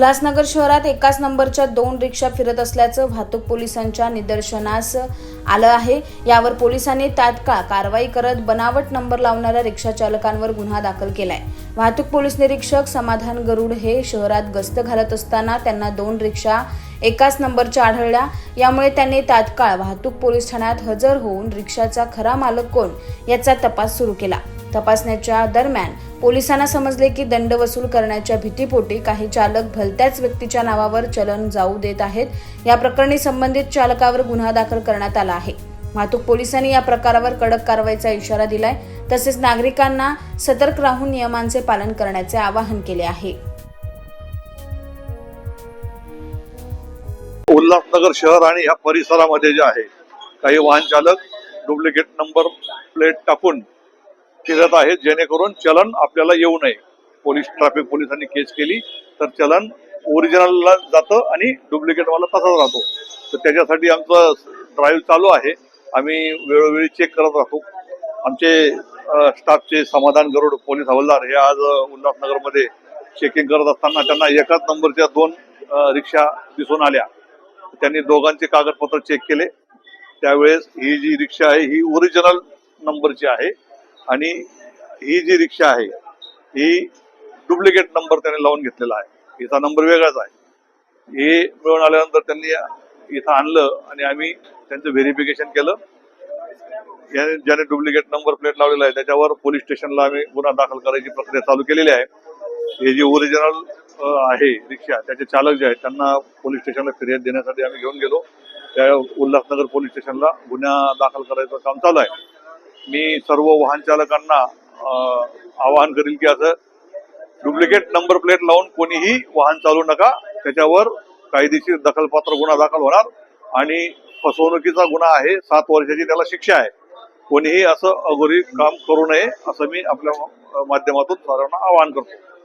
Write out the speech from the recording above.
उल्हासनगर शहरात एकाच नंबरच्या दोन रिक्षा फिरत असल्याचं वाहतूक पोलिसांच्या निदर्शनास आलं आहे. यावर पोलिसांनी तात्काळ कारवाई करत बनावट नंबर लावणाऱ्या रिक्षा चालकांवर गुन्हा दाखल केलाय. वाहतूक पोलीस निरीक्षक समाधान गरुड हे शहरात गस्त घालत असताना त्यांना दोन रिक्षा एकाच नंबरच्या आढळल्या. यामुळे त्यांनी तात्काळ वाहतूक पोलीस ठाण्यात हजर होऊन रिक्षाचा खरा मालक कोण याचा तपास सुरू केला. तपासण्याच्या दरम्यान पोलिसांना समजले की दंड वसूल करण्याच्या भीतीपोटी काही चालक भलत्याच व्यक्तीच्या नावावर चलन जाऊ देत आहेत. या प्रकरणी संबंधित चालकावर गुन्हा दाखल करण्यात आला आहे. वाहतूक पोलिसांनी या प्रकारावर कडक कारवाईचा इशारा दिलाय. तसेच नागरिकांना सतर्क राहून नियमांचे पालन करण्याचे आवाहन केले आहे. उल्हासनगर शहर आणि ह्या परिसरामध्ये जे आहे काही वाहन चालक डुप्लिकेट नंबर प्लेट टाकून फिरत आहेत जेणेकरून चलन आपल्याला येऊ नये. पोलीस ट्रॅफिक पोलिसांनी केस केली तर चलन ओरिजिनलला जातं आणि डुप्लिकेटवाला तसाच राहतो. तर त्याच्यासाठी आमचं ड्राईव्ह चालू आहे. आम्ही वेळोवेळी चेक करत राहतो. आमचे स्टाफचे समाधान गरुड पोलीस हवालदार हे आज उल्हासनगरमध्ये चेकिंग करत असताना त्यांना एकाच नंबरच्या दोन रिक्षा दिसून आल्या. त्यांनी दोघांचे कागदपत्र चेक केले. त्यावेळेस ही जी रिक्षा आहे ही ओरिजिनल नंबरची आहे आणि ही जी रिक्षा आहे ही डुप्लिकेट नंबर त्याने लावून घेतलेला आहे. हिचा नंबर वेगळाच आहे. हे मिळून आल्यानंतर त्यांनी इथं आणलं आणि आम्ही त्यांचं व्हेरिफिकेशन केलं. याने ज्याने डुप्लिकेट नंबर प्लेट लावलेला आहे त्याच्यावर पोलीस स्टेशनला आम्ही गुन्हा दाखल करायची प्रक्रिया चालू केलेली आहे. हे जे ओरिजिनल आहे रिक्षा. त्याचे चालक जे आहेत त्यांना पोलीस स्टेशनला फिर्याद देण्यासाठी आम्ही घेऊन गेलो. त्या उल्हासनगर पोलीस स्टेशनला गुन्हा दाखल करायचं काम चालू आहे. मी सर्व वाहन चालकांना आवाहन करील की असं डुप्लिकेट नंबर प्लेट लावून कोणीही वाहन चालू नका. त्याच्यावर कायदेशीर दखलपात्र गुन्हा दाखल होणार आणि फसवणुकीचा गुन्हा आहे. सात वर्षाची त्याला शिक्षा आहे. कोणीही असं अघोरी काम करू नये असं मी आपल्या माध्यमातून सर्वांना आवाहन करतो.